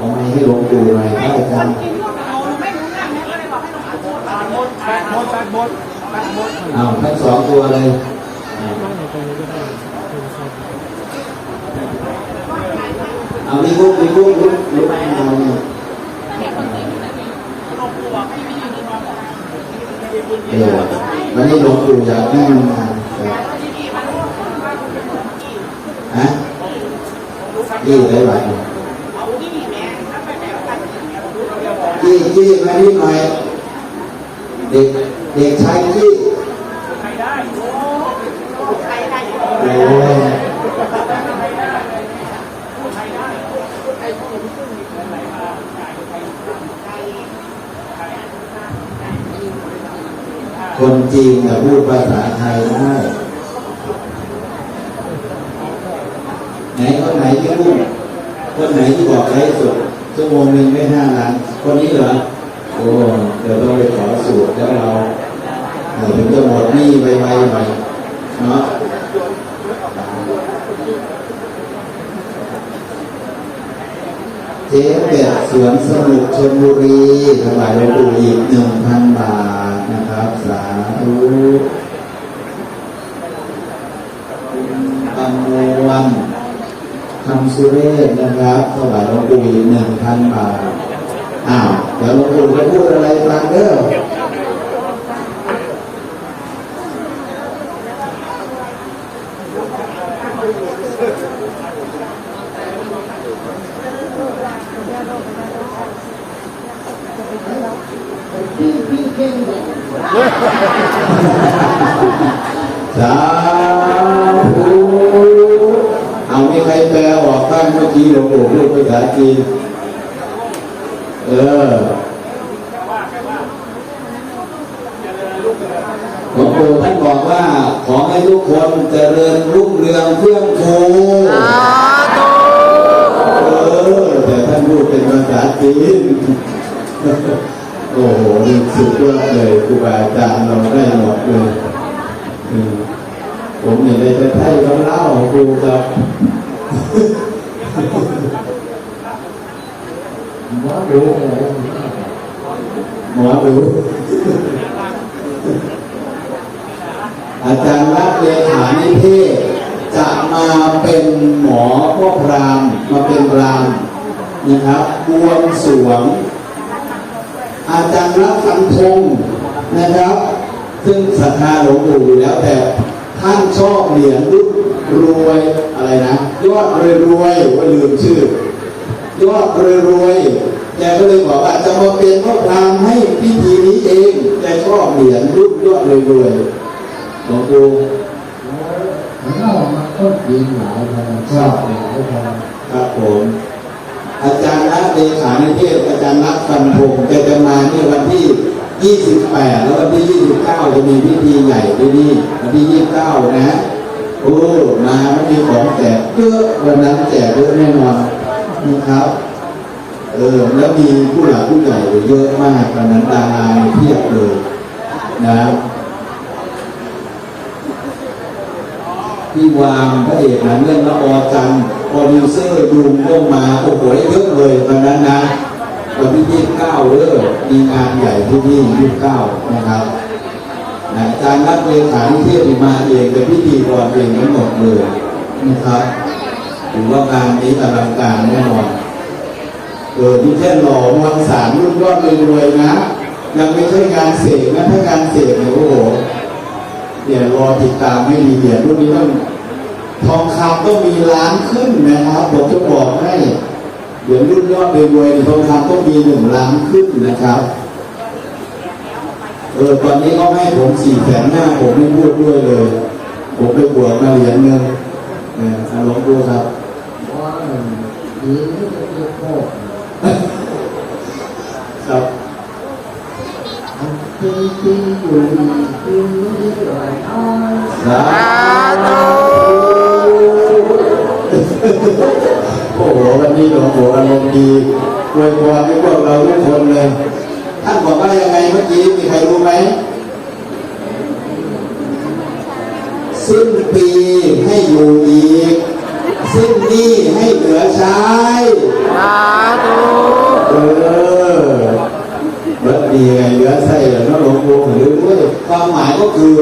เอาไม้ให้หลวงปู่หน่อยพระอาจารย์กินพวกเราไม่รู้เรื่องเนี่ยก็เลยบอกให้หลวงปู่พูดแปดบนแปดบนแปดบนแปดบนเอาทั้งสองตัวเลยเอามีกุ๊กมีกุ๊กลุกลุกเอาเนี่ยเออวันนี้หลวงปู่อยากให้มันมาฮะยี่ไรไหว ยี่ยี่มานี่หน่อยเด็กเด็กชายยี่ใครได้โอ้โอ้ยคนจีนแต่พูดภาษาไทยได้ไหนคนไหนที่พูดคนไหนที่บอกไลฟ์สดชั่วโมงหนึ่งไม่ห้าล้านคนนี้เหรอ โอ้เดี๋ยวต้องไปขอสูตรแล้วเราถึงจะหมดหนี้ไวๆหน่อยเนาะเจ๊เป็ดสวนสนุกชลบุรีถวายหลวงปู่อีกหนึ่งพันบาทนะครับ สาธุปังมวนคำสุเรศนะครับถวายหลวงปู่อีกหนึ่งพันบาทอ้าว เดี๋ยวหลวงปู่จะพูดอะไรฟังเด้อสาธุเอาไม่ใครแปลออกบ้างเมื่อกี้หลวงปู่พูดภาษาจีน เออหลวงปู่ท่านบอกว่า ขอให้ทุกคนเจริญรุ่งเรืองเพื่องฟูเออแต่ท่านพูดเป็นภาษาจีนโอ้โหนี่สุดยอดเลยครูบาอาจารย์เราได้หมดเลยอืมผมนี่ได้แต่ไทยเขาเล่าครูครับ หมอดูหมอดู อาจารย์รักเลขานิเทศจะมาเป็นหมอพ่อพรามมาเป็นรามนะครับบวงสวง อาจารย์รักฟันธงนะครับ ซึ่งศรัทธาหลวงปู่อยู่แล้วแต่ท่านชอบเหรียญรุ่นรวยอะไรนะ ยอดรวยรวยว่าลืมชื่อ ยอดรวยรวยแกก็เลยบอกว่าจะมาเป็นพระพรามให้พิธีนี้เองแกชอบเหรียญรุ่นยอดรวยรวยหลวงปู่ผมเล่ามาต้นยิงหลายพันชอบหลายพันครับผมอาจารย์รักเลขานิเทศอาจารย์รักฟันธงแกจะมาเนี่ยวันที่ 28 แล้ววันที่ 29 จะมีพิธีใหญ่ที่นี่วันที่ 29 นะโอ้มาไม่มีของแจกเยอะวันนั้นแจกเยอะแน่นอน นะครับเออแล้วมีผู้หลักผู้ใหญ่เยอะมากวันนั้นดาราเพียบเลยนะพี่วางพระเอกหนังเรื่องละออจันทร์โปรดิวเซอร์ดูมก็มาโอ้โหเยอะเลยวันนั้นนะวันที่ยี่สิบเก้าเด้อมีงานใหญ่ที่นี่ยี่สิบเก้านะครับนะอาจารย์นักเลขานิเทศมาเองเป็นพิธีกรเองทั้งหมดเลยนะครับ ถือว่างานนี้อลังการแน่นอนเกิดที่แค่นหล่อมวลสารรุ่นยอดรวยนะ ยังไม่ใช่งานเสกนะถ้าการเสกเนี่ยโอ้โหเดี๋ยวรอติดตามให้ดีเดี๋ยวรุ่นนี้ต้องทองคำต้องมีล้านขึ้นนะครับผมจะบอกให้เดี๋ยวรุ่นยอดรวยทองคำต้องมีหนึ่งล้านขึ้นนะครับเออตอนนี้เขาให้ผมสี่แสนหน้าผมไม่พูดด้วยเลย ผมไปบวกมาเหรียญเงินเอออาลองดูครับ ดีนี่จะเรียกโคตรครับจริงจริงอยู่จริงนี่หลายน้อยสาธุโอ้โหวันนี้หลวงปู่อารมณ์ดีอวยพรให้พวกเราทุกคนเลย ท่านบอกว่ายังไงเมื่อกี้มีใครรู้ไหมสิ้นปีให้อยู่อีก ซึ่งนี่ให้เหลือใช้สาธุเออเลิศดีไงเหลือใช้แล้วน้องหลวงปู่หรือด้วยความหมายก็คือ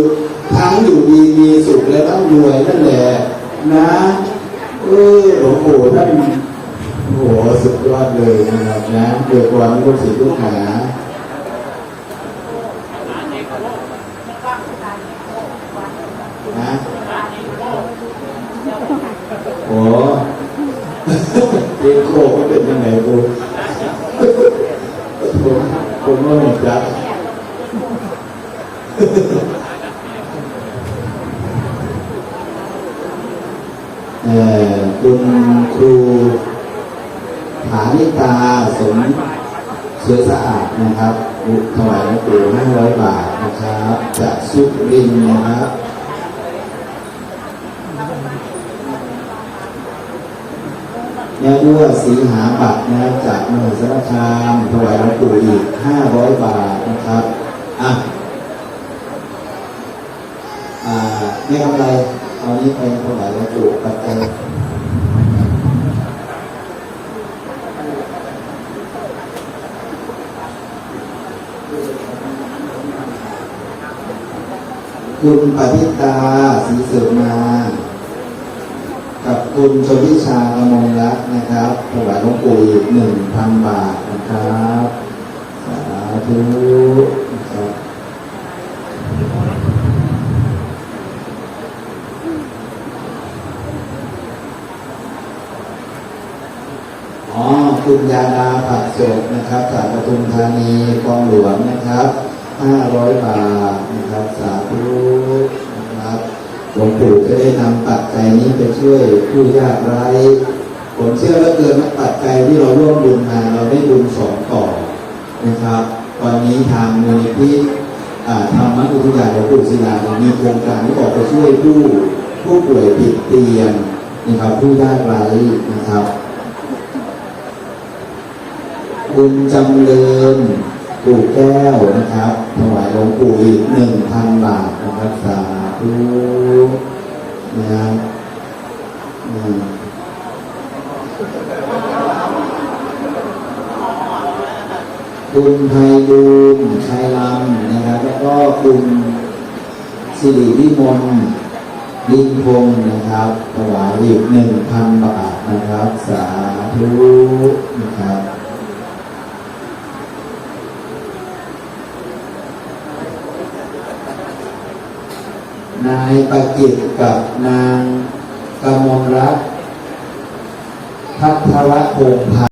ทั้งอยู่ดีมีสุขและต้องรวยนั่นแหละนะเออหลวงปู่ท่านโหสุดยอดเลยนะครับนะเดือดร้อนทุกสิ่งทุกอย่า เป็นยังไงกูผมผมไม่เห็นจักคุณครูฐานิตาสมเชื้อสะอาดนะครับถวายหลวงปู่ห้าร้อยบาทนะครับ จากสุรินนะครับ แม่ด้วยสีหาบัตรนะครับจากมหาสารคามถวายหลวงปู่อีก 500 บาทนะครับ อะ อ่าไม่กำไรเอานี้ไปถวายหลวงปู่ปัจจัยคุณปฏิตาสีเสริมมา คุณชนทิชากมลรัตน์นะครับถวายหลวงปู่อีกหนึ่งพันบาทนะครับสาธุนะครับอ๋อคุณยาดาผักสดนะครับจากปทุมธานีคลองหลวงนะครับห้าร้อยบาทนะครับสาธุ หลวงปู่จะได้นำปัจจัยนี้ไปช่วยผู้ยากไร้ ผมเชื่อเหลือเกินว่าปัจจัยที่เราร่วมบุญมาเราได้บุญสองต่อนะครับตอนนี้ทางมูลนิธิธรรมอุทยานหลวงปู่ศิลาเนี่ยมีโครงการที่ออกไปช่วยผู้ผู้ป่วยติดเตียงนะครับผู้ยากไร้นะครับคุณจำเริญปู่แก้วนะครับถวายหลวงปู่อีกหนึ่งพันบาทนะครับสา ธุนะคุณไพบูลย์ชัยลำนะครับ แล้วก็คุณสิริวิมลลิงพงศ์นะครับถวายอีกหนึ่งพันบาทนะครับ สาธุนะครับ นายประกิตกับนางกมลรัตน์พัทรพงษ์พันธ์